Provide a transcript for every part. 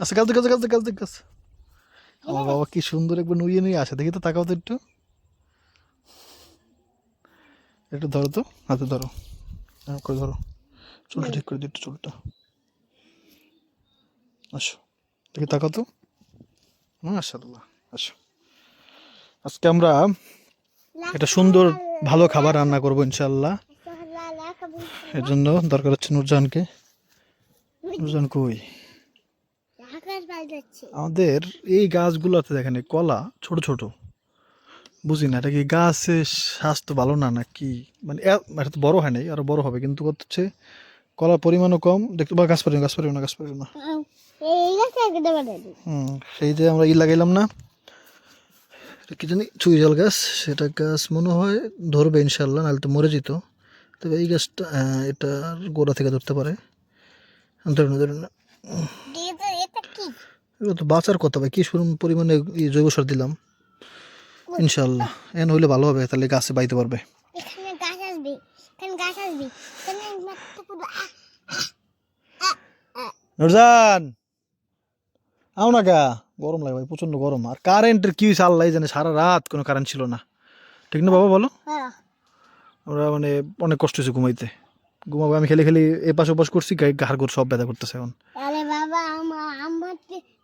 আচ্ছা গাছ দেখ গাছ দেখ, গাছ গাছ আমার বাবা কি সুন্দর একবার নুয়ে নিয়ে আসে। দেখি তো তাকাও তো একটু। একটু ধরো তো হাতে ধরো। করে ধরো। চুলটা ঠিক করে দিই একটু চুলটা। আসো। দেখি তাকাও তো। মাশাল্লাহ আসো। আজকে আমরা একটা সুন্দর ভালো খাবার রান্না করব ইনশাল্লাহ এর জন্য দরকার হচ্ছে নুরজাহানকে নুরজাহান কই? আমাদের এই গাছগুলোতে দেখেন কলা ছোট ছোট। বুঝি না এটা কি গাছের স্বাস্থ্য ভালো না না কি মানে এটা তো বড় হয় নাই আরও বড় হবে কিন্তু কত হচ্ছে কলার পরিমাণও কম। দেখতে বা গাছ পারিও না গাছ পারিও না গাছ পারিও না হুম সেই যে আমরা ই লাগাইলাম না এটা কি জানি চুইজাল গাছ সেটা গাছ মনে হয় ধরবে ইনশাল্লাহ নাহলে তো মরে যেত। তবে এই গাছটা এটার গোড়া থেকে ধরতে পারে। ধরে না ধরে না এটা এটা কি এগুলো তো বাঁচার কথা ভাই কি সুরম পরিমাণে জৈব সার দিলাম। ইনশাল্লাহ এন হইলে ভালো হবে তাহলে গাছে বাইতে পারবে। নুরজান! আও না গা গরম লাগে ভাই প্রচণ্ড গরম। আর কারেন্টের কি হয়েছে আল্লাহ জানে সারা রাত কোনো কারেন্ট ছিল না। ঠিক না বাবা বলো? হ্যাঁ। আমরা মানে অনেক কষ্ট হয়েছে ঘুমাইতে। ঘুমাবো আমি খেলে খেলে এ পাশ ওপাশ করছি ঘাড় ঘর সব ব্যথা করতেছে এখন। আরে বাবা আমার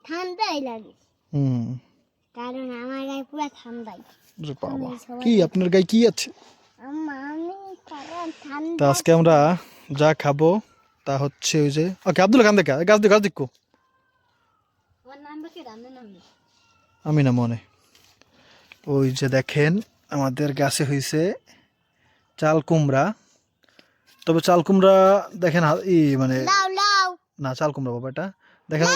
ঠান্ডাই লাগে হুম। কারণ আমার গায়ে পুরো ঠান্ডাই বাবা। কি আপনার গায়ে কি আছে? আমি তা আজকে আমরা যা খাব তা হচ্ছে ওই যে ওকে আব্দুল খান দেখা গাছ দিক গাছ দিক আমি না মনে। ওই যে দেখেন আমাদের গাছে হয়েছে চাল কুমড়া। তবে চাল কুমড়া দেখেন ই মানে না চাল কুমড়া বাবা এটা। দেখেন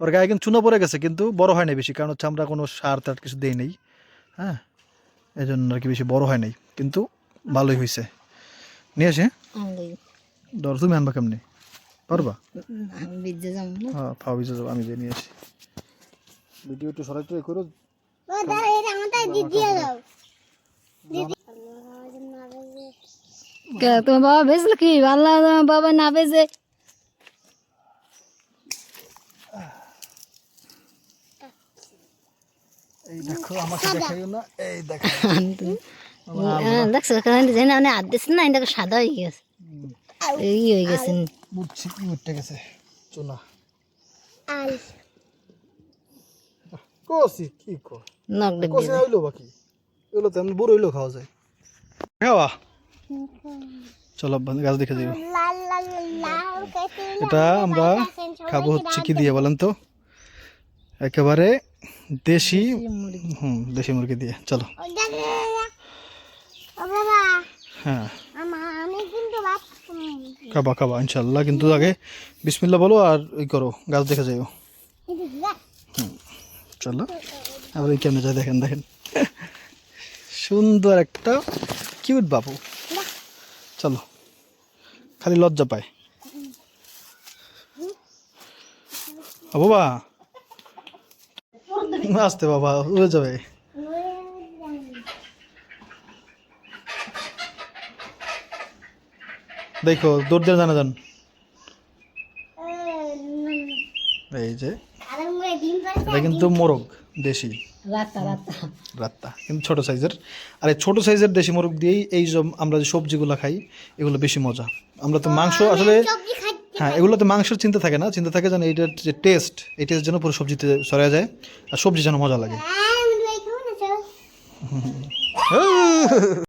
ওর- গায়ে কিন্তু চুনো পড়ে গেছে কিন্তু বড় হয় নাই বেশি কারণ হচ্ছে আমরা কোনো সার টার কিছু দিই নেই হ্যাঁ? এই জন্য আর কি বেশি বড় হয় নাই কিন্তু ভালোই হয়েছে নিয়ে আসে ধর তুমি আনবা কেমনি? পারবা? হ্যাঁ ফাও ভিজে যাব আমি দিয়ে নিয়ে আসি। ভিডিও একটু সরাই টরাই করো। তোমার বাবা বেচলো কি? আল্লাহ তোমার বাবা না বেচে এই দেখো আমাকে দেখাইও না এই দেখো। দেখছ জানি না মানে আদেশ না এটা সাদা হয়ে গেছে। এই হয়ে গেছে। বুঝছি কি উঠতে গেছে চুনা আল কষি কি কো? নখ ডেবে কষি হইল বাকি? এগুলো তো এমনি বুড়ো হইল খাওয়া যায়। খাওয়া? চলো গাছ দেখে কেটে এটা আমরা খাব হচ্ছে কি দিয়ে বলেন তো? একেবারে দেশি হুম দেশি মুরগি দিয়ে চলো। হ্যাঁ। আমা আমি খাবা খাবা ইনশাল্লাহ কিন্তু আগে বিসমিল্লা বলো আর ওই করো গাছ দেখে যাইও। চলো। আবার এই কেমনে যায় দেখেন দেখেন। সুন্দর একটা কিউট বাবু। চলো। খালি লজ্জা পায়। বাবা। আসতে বাবা উড়ে যাবে। দেখো দৌড় দিয়ে জানা যান। এই যে এটা কিন্তু মোরগ দেশি। রাত্তা কিন্তু ছোট সাইজের। আর এই ছোট সাইজের দেশি মোরগ দিয়েই এই যে আমরা যে সবজিগুলো খাই এগুলো বেশি মজা। আমরা তো মাংস আসলে হ্যাঁ এগুলোতে মাংসের চিন্তা থাকে না। চিন্তা থাকে যেন এইটার যে টেস্ট এই টেস্ট যেন পুরো সবজিতে সরা যায়। আর সবজি যেন মজা লাগে।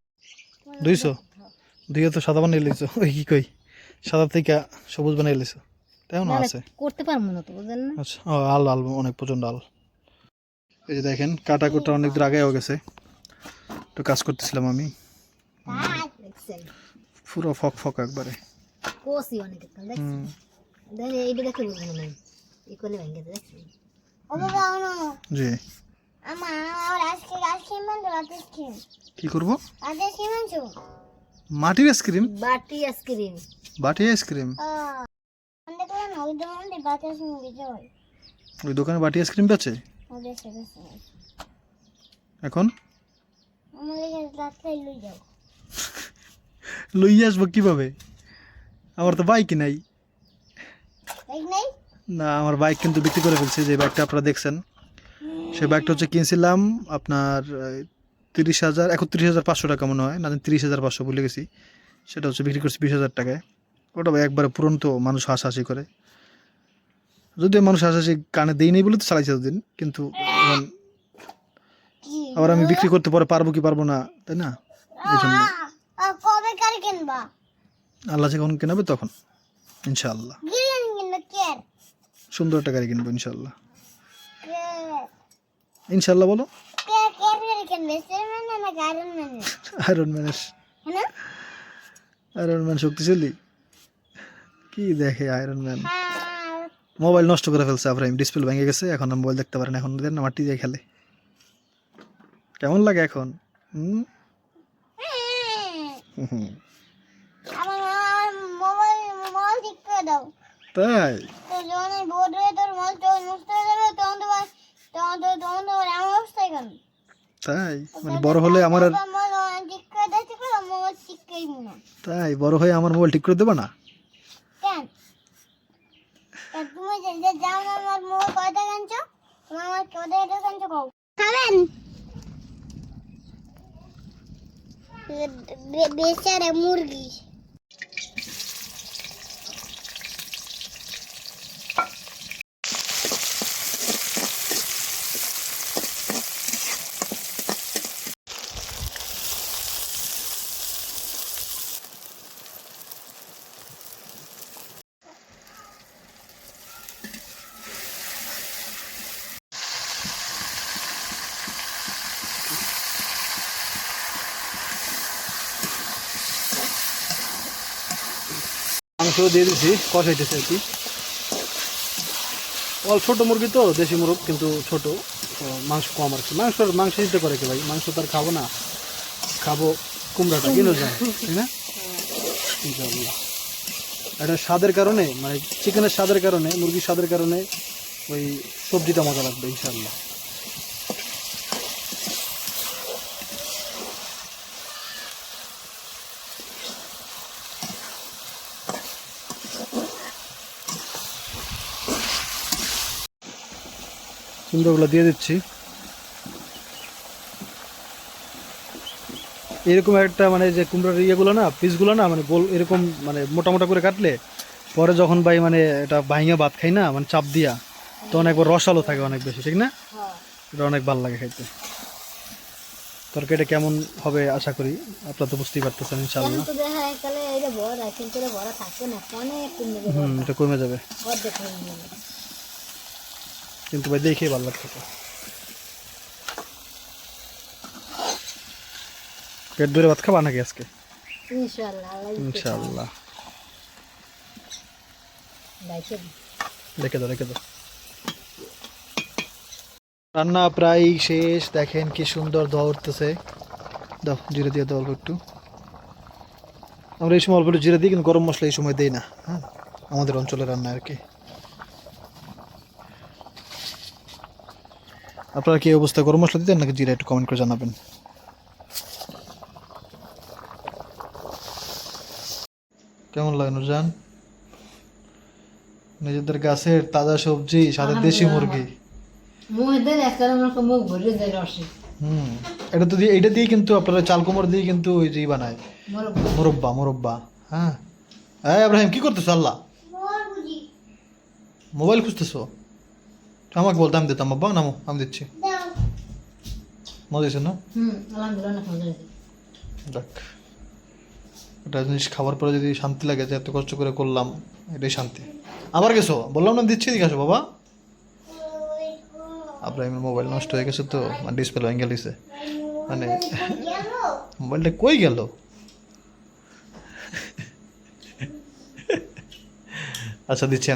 দুইশো। দুইও তো সাদা বানিয়ে লিছো। ওই কি কই? সাদা থেকে সবুজ বানিয়ে লিছো। তাইও না আছে? করতে পারব না তো বুঝলেন না? আচ্ছা ও আল আল অনেক প্রচণ্ড আল। এই যে দেখেন কাটা কুটা অনেক দূর আগে হয়ে গেছে। একটু কাজ করতেছিলাম আমি। পুরো ফক ফক একবারে। কোসি অনেক দেখছেন হুম দেখে এইটা দেখে বুঝব না এই করলে ভেঙে ওনো জি আমা আর আজকে মান রাতে স্কিন কি করব সিমান চো মাটির আইসক্রিম বাটি আইসক্রিম বাটি আইসক্রিম ওই ওই দোকানে বাটি আইসক্রিম বেচে এখন? লই আসব কীভাবে আমার তো বাইক নাই। না আমার বাইক কিন্তু বিক্রি করে ফেলছি যে বাইকটা আপনারা দেখছেন। সেই বাইকটা হচ্ছে কিনছিলাম আপনার তিরিশ হাজার একত্রিশ হাজার পাঁচশো টাকা মনে হয় না তিরিশ হাজার পাঁচশো ভুলে গেছি। সেটা হচ্ছে বিক্রি করছি বিশ হাজার টাকায়। ওটা একবারে পুরনো তো মানুষ হাসাহাসি করে। যদিও মানুষ হাসাহাসি কানে দেই নেই বলে তো চালাইছে এতদিন কিন্তু আবার আমি বিক্রি করতে পরে পারব কি পারব না তাই না? এই জন্য আল্লাহ যখন কেনাবে তখন ইনশাআল্লাহ। কে? সুন্দর একটা গাড়ি কিনবো ইনশাআল্লাহ। কে? ইনশাআল্লাহ বলো। আয়রন ম্যানের হ্যাঁ আয়রন ম্যান শক্তিশালী? কি দেখে আয়রন ম্যান হ্যাঁ। মোবাইল নষ্ট করে ফেলছে আব্রাহিম ডিসপ্লে ভেঙে গেছে এখন মোবাইল দেখতে পারেন এখন দেন আমার টিভি খেলে। কেমন লাগে এখন? হুম? হুম। আমার আমার মোবাইল মোবাইল ঠিক করে দাও। তাই? যখন আমি বোর্ড হয়ে তোর মোবাইল তো নষ্ট হয়ে যাবে তখন তো তখন তো তখন তো এমন অবস্থায় কেন? তাই? মানে বড় হলে আমার আর ঠিক করে দিতে পারো মোবাইল ঠিক করে না। তাই? বড় হয়ে আমার মোবাইল ঠিক করে দেবা না? কেন? তুমি যে যাও না আমার মোবাইল কয়টা কানছো? তোমার আমার কয়টা কানছো কও। খাবেন? বেচারে মুরগি। মাংস দিয়ে দিছি কষাইতেছে আর কি। অল ছোট মুরগি তো দেশি মুরগ কিন্তু ছোট। মাংস কম আর কি। মাংস মাংস দিতে করে কি ভাই? মাংস তো আর খাব না। খাব কুমড়াটা কিনে যায় তাই না? ইনশাআল্লাহ। এটা স্বাদের কারণে মানে চিকেনের স্বাদের কারণে মুরগির স্বাদের কারণে ওই সবজিটা মজা লাগবে ইনশাআল্লাহ। সুন্দরগুলো দিয়ে দিচ্ছি। এরকম একটা মানে যে কুমড়ার ইয়েগুলো না পিসগুলো না মানে গোল এরকম মানে মোটা মোটা করে কাটলে পরে যখন ভাই মানে এটা ভাইঙা ভাত খাই না মানে চাপ দিয়া তখন একবার রসালো থাকে অনেক বেশি ঠিক না? এটা অনেক ভালো লাগে খাইতে। তরকারিটা কেমন হবে আশা করি আপনারা তো বুঝতেই পারতেছেন ইনশাআল্লাহ। কমে হুম এটা কমে হয়ে যাবে কিন্তু ভাই দেখে ভালো লাগছে পেট ধরে ভাত খাবা নাকি আজকে? বাইকে রেখে দাও। রেখে দাও রান্না প্রায় শেষ দেখেন কি সুন্দর ধোয়া উঠতেছে। দাও জিরে দিয়ে দাও অল্প একটু। আমরা এই সময় অল্প একটু জিরে দিই কিন্তু গরম মশলা এই সময় দিই না হ্যাঁ? আমাদের অঞ্চলে রান্না আর কি। আপনারা কি অবস্থা গরম মশলা দিতেন নাকি জিরা একটু কমেন্ট করে জানাবেন? কেমন লাগে নুরজান? নিজেদের গাছের তাজা সবজি সাথে দেশি মুরগি। মুখদের একটা আমার মুখ ভরে যায় রসে। হুম এটা তো দিয়ে এটা দিয়ে কিন্তু আপনারা চাল কুমড় দিয়ে কিন্তু ওই যে বানায়। মোর মুরব্বা মুরব্বা। হ্যাঁ। হ্যাঁ ইব্রাহিম কি করতেছো আল্লাহ? মোবাইল খুঁজতেছো? আমাকে বলতে আমি দিতাম আব্বা নামো আমি দিচ্ছি। মজা হয়েছে না? দেখ এটা জিনিস খাবার পরে যদি শান্তি লাগে যে এত কষ্ট করে করলাম এটাই শান্তি। আবার গেছো? বললাম না দিচ্ছি দিকে আসো বাবা। আব্রাহিমের মোবাইল নষ্ট হয়ে গেছে তো ডিসপ্লে ভেঙে গেছে মানে মোবাইলটা কই গেল? আচ্ছা দিচ্ছি